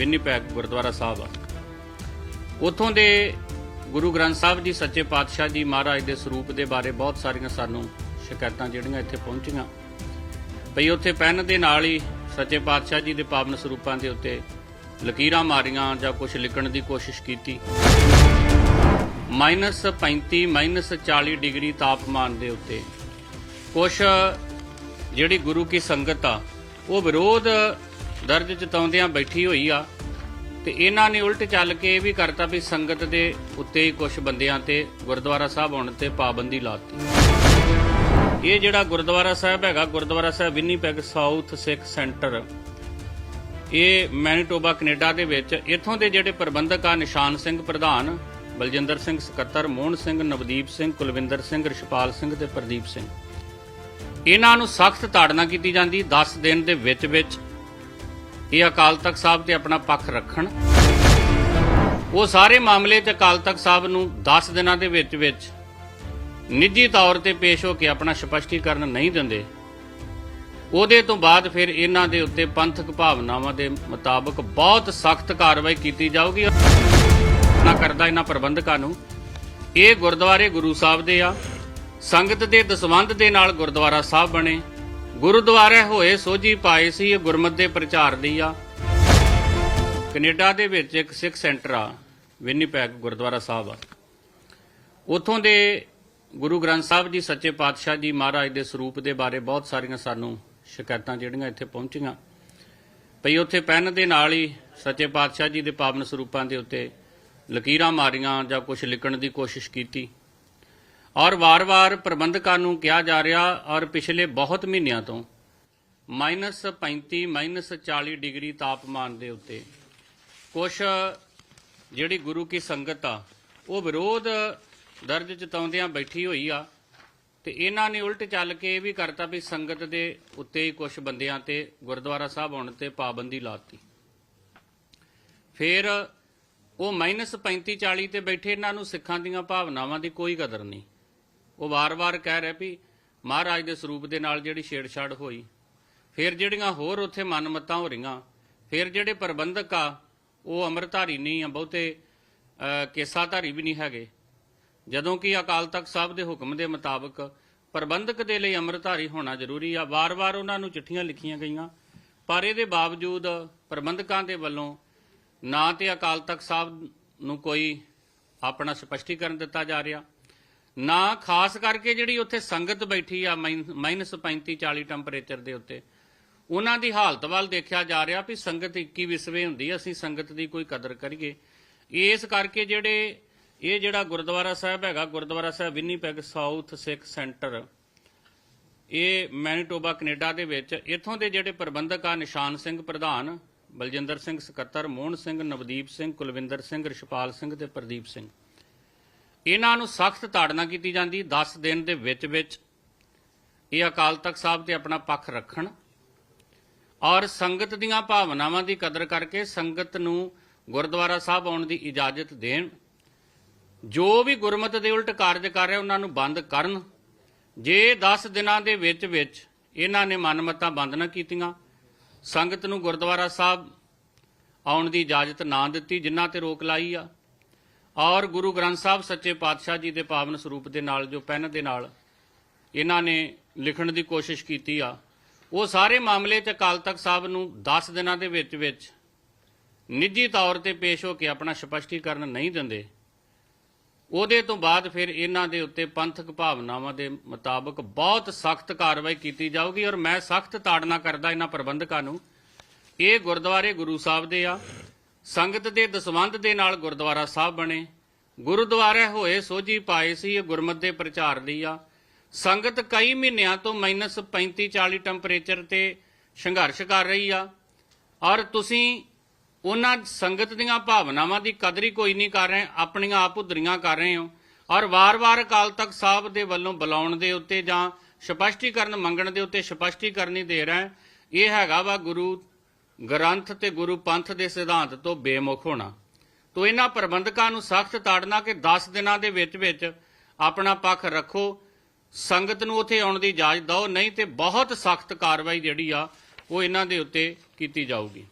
Winnipeg gurdwara Sahib ਆ। ਉਥੋਂ ਦੇ ਗੁਰੂ ਗ੍ਰੰਥ ਸਾਹਿਬ ਜੀ ਸੱਚੇ ਪਾਤਸ਼ਾਹ ਜੀ ਮਹਾਰਾਜ ਦੇ ਸਰੂਪ ਦੇ ਬਾਰੇ ਬਹੁਤ ਸਾਰੀਆਂ ਸਾਨੂੰ ਸ਼ਿਕਾਇਤਾਂ ਜਿਹੜੀਆਂ ਇੱਥੇ ਪਹੁੰਚੀਆਂ। ਭਈ ਉੱਥੇ ਪੈਨ ਦੇ ਨਾਲ ਹੀ ਸੱਚੇ ਪਾਤਸ਼ਾਹ ਜੀ ਦੇ ਪਾਵਨ ਸਰੂਪਾਂ ਦੇ ਉੱਤੇ ਲਕੀਰਾਂ ਮਾਰੀਆਂ ਜਾਂ ਕੁਝ ਲਿਖਣ ਦੀ ਕੋਸ਼ਿਸ਼ ਕੀਤੀ। ਮਾਈਨਸ 35 ਮਾਈਨਸ 40 ਡਿਗਰੀ ਤਾਪਮਾਨ ਦੇ ਉੱਤੇ ਕੁਝ ਜਿਹੜੀ ਗੁਰੂ ਕੀ ਸੰਗਤ ਆ, ਉਹ ਵਿਰੋਧ ਦਰਦ ਜਤਾਉਂਦਿਆਂ ਬੈਠੀ ਹੋਈ ਆ ਤੇ ਇਹਨਾਂ ਨੇ ਉਲਟ ਚੱਲ ਕੇ ਇਹ ਵੀ ਕਰਤਾ ਵੀ ਸੰਗਤ ਦੇ ਉੱਤੇ ਹੀ ਕੁਝ ਬੰਦਿਆਂ ਤੇ ਗੁਰਦੁਆਰਾ ਸਾਹਿਬ ਆਉਣ ਤੇ ਪਾਬੰਦੀ ਲਾਤੀ ਇਹ ਜਿਹੜਾ ਗੁਰਦੁਆਰਾ ਸਾਹਿਬ ਹੈਗਾ, gurdwara Sahib Winnipeg South Sikh Centre, ਇਹ ਮੈਨੀਟੋਬਾ, ਕੈਨੇਡਾ ਦੇ ਵਿੱਚ, ਇੱਥੋਂ ਦੇ ਜਿਹੜੇ ਪ੍ਰਬੰਧਕ ਆ, ਨਿਸ਼ਾਨ ਸਿੰਘ ਪ੍ਰਧਾਨ, ਬਲਜਿੰਦਰ ਸਿੰਘ ਸਕੱਤਰ, ਮੋਹਨ ਸਿੰਘ, ਨਵਦੀਪ ਸਿੰਘ, ਕੁਲਵਿੰਦਰ ਸਿੰਘ, ਰਿਸ਼ਪਾਲ ਸਿੰਘ ਤੇ ਪ੍ਰਦੀਪ ਸਿੰਘ। ਇਹਨਾਂ ਨੂੰ ਸਖਤ ਤਾੜਨਾ ਕੀਤੀ ਜਾਂਦੀ 10 ਦਿਨ ਦੇ ਵਿੱਚ ਵਿੱਚ ਇਹ ਅਕਾਲ ਤਖਤ ਸਾਹਿਬ ਤੇ ਆਪਣਾ ਪੱਖ ਰੱਖਣ। ਉਹ ਸਾਰੇ ਮਾਮਲੇ ਤੇ ਅਕਾਲ ਤਖਤ ਸਾਹਿਬ ਨੂੰ 10 ਦਿਨਾਂ ਦੇ ਵਿੱਚ ਵਿੱਚ ਨਿੱਜੀ ਤੌਰ ਤੇ ਪੇਸ਼ ਹੋ ਕੇ ਆਪਣਾ ਸਪਸ਼ਟੀਕਰਨ ਨਹੀਂ ਦਿੰਦੇ। ਉਹਦੇ ਤੋਂ ਬਾਅਦ ਫਿਰ ਇਹਨਾਂ ਦੇ ਉੱਤੇ ਪੰਥਕ ਭਾਵਨਾਵਾਂ ਦੇ ਮੁਤਾਬਕ ਬਹੁਤ ਸਖਤ ਕਾਰਵਾਈ ਕੀਤੀ ਜਾਊਗੀ। ਨਾ ਕਰਦਾ ਇਹਨਾਂ ਪ੍ਰਬੰਧਕਾਂ ਨੂੰ। ਇਹ ਗੁਰਦੁਆਰੇ ਗੁਰੂ ਸਾਹਿਬ ਦੇ ਆ। ਸੰਗਤ ਦੇ ਦਸਵੰਧ ਦੇ ਨਾਲ ਗੁਰਦੁਆਰਾ ਸਾਹਿਬ ਬਣੇ। ਗੁਰਦੁਆਰੇ ਹੋਏ ਸੋਝੀ ਪਾਏ ਸੀ, ਇਹ ਗੁਰਮਤਿ ਦੇ ਪ੍ਰਚਾਰ ਦੀ ਆ। ਕੈਨੇਡਾ ਦੇ ਵਿੱਚ ਇੱਕ ਸਿੱਖ ਸੈਂਟਰ ਆ, ਵਿੰਨੀਪੈਗ ਗੁਰਦੁਆਰਾ ਸਾਹਿਬ ਆ। ਉਥੋਂ ਦੇ ਗੁਰੂ ਗ੍ਰੰਥ ਸਾਹਿਬ ਜੀ ਸੱਚੇ ਪਾਤਸ਼ਾਹ ਜੀ ਮਹਾਰਾਜ ਦੇ ਸਰੂਪ ਦੇ ਬਾਰੇ ਬਹੁਤ ਸਾਰੀਆਂ ਸਾਨੂੰ ਸ਼ਿਕਾਇਤਾਂ ਜਿਹੜੀਆਂ ਇੱਥੇ ਪਹੁੰਚੀਆਂ। ਭਈ ਉੱਥੇ ਪੈਨ ਦੇ ਨਾਲ ਹੀ ਸੱਚੇ ਪਾਤਸ਼ਾਹ ਜੀ ਦੇ ਪਾਵਨ ਸਰੂਪਾਂ ਦੇ ਉੱਤੇ ਲਕੀਰਾਂ ਮਾਰੀਆਂ ਜਾਂ ਕੁਝ ਲਿਖਣ ਦੀ ਕੋਸ਼ਿਸ਼ ਕੀਤੀ। ਔਰ ਵਾਰ-ਵਾਰ ਪ੍ਰਬੰਧਕਾਂ ਨੂੰ ਕਿਹਾ ਜਾ ਰਿਹਾ ਔਰ ਪਿਛਲੇ ਬਹੁਤ ਮਹੀਨਿਆਂ ਤੋਂ ਮਾਈਨਸ 35 ਮਾਈਨਸ 40 ਡਿਗਰੀ ਤਾਪਮਾਨ ਦੇ ਉੱਤੇ ਕੁਝ ਜਿਹੜੀ ਗੁਰੂ ਕੀ ਸੰਗਤ ਆ, ਉਹ ਵਿਰੋਧ ਦਰਜ ਜਤਾਉਂਦਿਆਂ ਬੈਠੀ ਹੋਈ ਆ ਤੇ ਇਹਨਾਂ ਨੇ ਉਲਟ ਚੱਲ ਕੇ ਇਹ ਵੀ ਕਰਤਾ ਵੀ ਸੰਗਤ ਦੇ ਉੱਤੇ ਹੀ ਕੁਝ ਬੰਦਿਆਂ ਤੇ ਗੁਰਦੁਆਰਾ ਸਾਹਿਬ ਆਉਣ ਤੇ ਪਾਬੰਦੀ ਲਾਤੀ। ਫਿਰ ਉਹ ਮਾਈਨਸ 35 40 ਤੇ ਬੈਠੇ, ਇਹਨਾਂ ਨੂੰ ਸਿੱਖਾਂ ਦੀਆਂ ਭਾਵਨਾਵਾਂ ਦੀ ਕੋਈ ਕਦਰ ਨਹੀਂ। ਉਹ ਵਾਰ-ਵਾਰ ਕਹਿ ਰਿਹਾ ਵੀ ਮਹਾਰਾਜ ਦੇ ਸਰੂਪ ਦੇ ਨਾਲ ਜਿਹੜੀ ਛੇੜਛਾੜ ਹੋਈ, ਫਿਰ ਜਿਹੜੀਆਂ ਹੋਰ ਉੱਥੇ ਮਨਮਤਾਂ ਹੋ ਰਹੀਆਂ, ਫਿਰ ਜਿਹੜੇ ਪ੍ਰਬੰਧਕ ਆ, ਉਹ ਅੰਮ੍ਰਿਤਧਾਰੀ ਨਹੀਂ ਆ, ਬਹੁਤੇ ਕੇਸਾਧਾਰੀ ਵੀ ਨਹੀਂ ਹੈਗੇ। ਜਦੋਂ ਕਿ ਅਕਾਲ ਤਖਤ ਸਾਹਿਬ ਦੇ ਹੁਕਮ ਦੇ ਮੁਤਾਬਕ ਪ੍ਰਬੰਧਕ ਦੇ ਲਈ ਅੰਮ੍ਰਿਤਧਾਰੀ ਹੋਣਾ ਜ਼ਰੂਰੀ ਆ। ਵਾਰ-ਵਾਰ ਉਹਨਾਂ ਨੂੰ ਚਿੱਠੀਆਂ ਲਿਖੀਆਂ ਗਈਆਂ, ਪਰ ਇਹਦੇ ਬਾਵਜੂਦ ਪ੍ਰਬੰਧਕਾਂ ਦੇ ਵੱਲੋਂ ਨਾ ਤੇ ਅਕਾਲ ਤਖਤ ਸਾਹਿਬ ਨੂੰ ਕੋਈ ਆਪਣਾ ਸਪਸ਼ਟੀਕਰਨ ਦਿੱਤਾ ਜਾ ਰਿਹਾ। ਨਾ, ਖਾਸ ਕਰਕੇ ਜਿਹੜੀ ਉੱਥੇ ਸੰਗਤ ਬੈਠੀ ਆ ਮਾਈਨਸ 35 40 ਟੈਂਪਰੇਚਰ ਦੇ ਉੱਤੇ, ਉਹਨਾਂ ਦੀ ਹਾਲਤ ਵੱਲ ਦੇਖਿਆ ਜਾ ਰਿਹਾ ਵੀ ਸੰਗਤ 21 ਵਿਸਵੇ ਹੁੰਦੀ ਅਸੀਂ ਸੰਗਤ ਦੀ ਕੋਈ ਕਦਰ ਕਰੀਏ। ਇਸ ਕਰਕੇ ਜਿਹੜੇ, ਇਹ ਜਿਹੜਾ ਗੁਰਦੁਆਰਾ ਸਾਹਿਬ ਹੈਗਾ, gurdwara Sahib Winnipeg South Sikh Centre, ਇਹ ਮੈਨੀਟੋਬਾ, ਕੈਨੇਡਾ ਦੇ ਵਿੱਚ, ਇੱਥੋਂ ਦੇ ਜਿਹੜੇ ਪ੍ਰਬੰਧਕ ਆ, ਨਿਸ਼ਾਨ ਸਿੰਘ ਪ੍ਰਧਾਨ, ਬਲਜਿੰਦਰ ਸਿੰਘ ਸਕੱਤਰ, ਮੋਹਨ ਸਿੰਘ, ਨਵਦੀਪ ਸਿੰਘ, ਕੁਲਵਿੰਦਰ ਸਿੰਘ, ਰਿਸ਼ਪਾਲ ਸਿੰਘ ਤੇ ਪ੍ਰਦੀਪ ਸਿੰਘ। ਇਹਨਾਂ ਨੂੰ ਸਖਤ ਤਾੜਨਾ ਕੀਤੀ ਜਾਂਦੀ 10 ਦਿਨ ਦੇ ਵਿੱਚ ਵਿੱਚ ਇਹ ਅਕਾਲ ਤਖਤ ਸਾਹਿਬ ਤੇ ਆਪਣਾ ਪੱਖ ਰੱਖਣ ਔਰ ਸੰਗਤ ਦੀਆਂ ਭਾਵਨਾਵਾਂ ਦੀ ਕਦਰ ਕਰਕੇ ਸੰਗਤ ਨੂੰ ਗੁਰਦੁਆਰਾ ਸਾਹਿਬ ਆਉਣ ਦੀ ਇਜਾਜ਼ਤ ਦੇਣ। ਜੋ ਵੀ ਗੁਰਮਤ ਦੇ ਉਲਟ ਕਾਰਜ ਕਰ ਰਿਹਾ, ਉਹਨਾਂ ਨੂੰ ਬੰਦ ਕਰਨ। ਜੇ 10 ਦਿਨਾਂ ਦੇ ਵਿੱਚ ਵਿੱਚ ਇਹਨਾਂ ਨੇ ਮਨਮਤਾਂ ਬੰਦ ਨਾ ਕੀਤੀਆਂ, ਸੰਗਤ ਨੂੰ ਗੁਰਦੁਆਰਾ ਸਾਹਿਬ ਆਉਣ ਦੀ ਇਜਾਜ਼ਤ ਨਾ ਦਿੱਤੀ ਜਿਨ੍ਹਾਂ ਤੇ ਰੋਕ ਲਾਈ ਆ। ਔਰ ਗੁਰੂ ਗ੍ਰੰਥ ਸਾਹਿਬ ਸੱਚੇ ਪਾਤਸ਼ਾਹ ਜੀ ਦੇ ਪਾਵਨ ਸਰੂਪ ਦੇ ਨਾਲ, ਜੋ ਪੈਨ ਦੇ ਨਾਲ ਇਹਨਾਂ ਨੇ ਲਿਖਣ ਦੀ ਕੋਸ਼ਿਸ਼ ਕੀਤੀ ਆ, ਉਹ ਸਾਰੇ ਮਾਮਲੇ ਤੇ ਅਕਾਲ ਤਖਤ ਸਾਹਿਬ ਨੂੰ 10 ਦਿਨਾਂ ਦੇ ਵਿੱਚ ਵਿੱਚ ਨਿੱਜੀ ਤੌਰ ਤੇ ਪੇਸ਼ ਹੋ ਕੇ ਆਪਣਾ ਸਪਸ਼ਟੀਕਰਨ ਨਹੀਂ ਦਿੰਦੇ। ਉਹਦੇ ਤੋਂ ਬਾਅਦ ਫਿਰ ਇਹਨਾਂ ਦੇ ਉੱਤੇ ਪੰਥਕ ਭਾਵਨਾਵਾਂ ਦੇ ਮੁਤਾਬਕ ਬਹੁਤ ਸਖਤ ਕਾਰਵਾਈ ਕੀਤੀ ਜਾਊਗੀ ਔਰ ਮੈਂ ਸਖਤ ਤਾੜਨਾ ਕਰਦਾ ਇਹਨਾਂ ਪ੍ਰਬੰਧਕਾਂ ਨੂੰ। ਇਹ ਗੁਰਦੁਆਰੇ ਗੁਰੂ ਸਾਹਿਬ ਦੇ ਆ ਸੰਗਤ ਦੇ ਦਸਵੰਧ ਦੇ ਨਾਲ ਗੁਰਦੁਆਰਾ ਸਾਹਿਬ ਬਣੇ। ਗੁਰਦੁਆਰੇ ਹੋਏ ਸੋਝੀ ਪਾਏ ਸੀ ਇਹ ਗੁਰਮਤਿ ਦੇ ਪ੍ਰਚਾਰ ਦੀ ਆ। ਸੰਗਤ ਕਈ ਮਹੀਨਿਆਂ ਤੋਂ ਮਾਈਨਸ 35 40 ਟੈਂਪਰੇਚਰ ਤੇ ਸੰਘਰਸ਼ ਕਰ ਰਹੀ ਆ। ਔਰ ਤੁਸੀਂ ਉਹਨਾਂ ਸੰਗਤ ਦੀਆਂ ਭਾਵਨਾਵਾਂ ਦੀ ਕਦਰੀ ਕੋਈ ਨਹੀਂ ਕਰ ਰਹੇ, ਆਪਣੀਆਂ ਆਪ ਉਧਰੀਆਂ ਕਰ ਰਹੇ ਹੋ। ਔਰ ਵਾਰ-ਵਾਰ ਅਕਾਲ ਤਖਤ ਸਾਹਿਬ ਦੇ ਵੱਲੋਂ ਬੁਲਾਉਣ ਦੇ ਉੱਤੇ ਜਾਂ ਸਪਸ਼ਟੀਕਰਨ ਮੰਗਣ ਦੇ ਉੱਤੇ ਸਪਸ਼ਟੀਕਰਨ ਹੀ ਦੇ ਰਹੇ। ਇਹ ਹੈਗਾ ਵਾ ਗੁਰੂ ਗ੍ਰੰਥ ਤੇ ਗੁਰੂ ਪੰਥ ਦੇ ਸਿਧਾਂਤ ਤੋਂ ਬੇਮੁਖ ਹੋਣਾ। ਤੋ ਇਹਨਾਂ ਪ੍ਰਬੰਧਕਾਂ ਨੂੰ ਸਖਤ ਤਾੜਨਾ ਕਿ 10 ਦਿਨਾਂ ਦੇ ਵਿੱਚ ਵਿੱਚ ਆਪਣਾ ਪੱਖ ਰੱਖੋ, ਸੰਗਤ ਨੂੰ ਉੱਥੇ ਆਉਣ ਦੀ ਇਜਾਜ਼ਤ ਦਿਓ, ਨਹੀਂ ਤੇ ਬਹੁਤ ਸਖਤ ਕਾਰਵਾਈ ਜਿਹੜੀ ਆ, ਉਹ ਇਹਨਾਂ ਦੇ ਉੱਤੇ ਕੀਤੀ ਜਾਊਗੀ।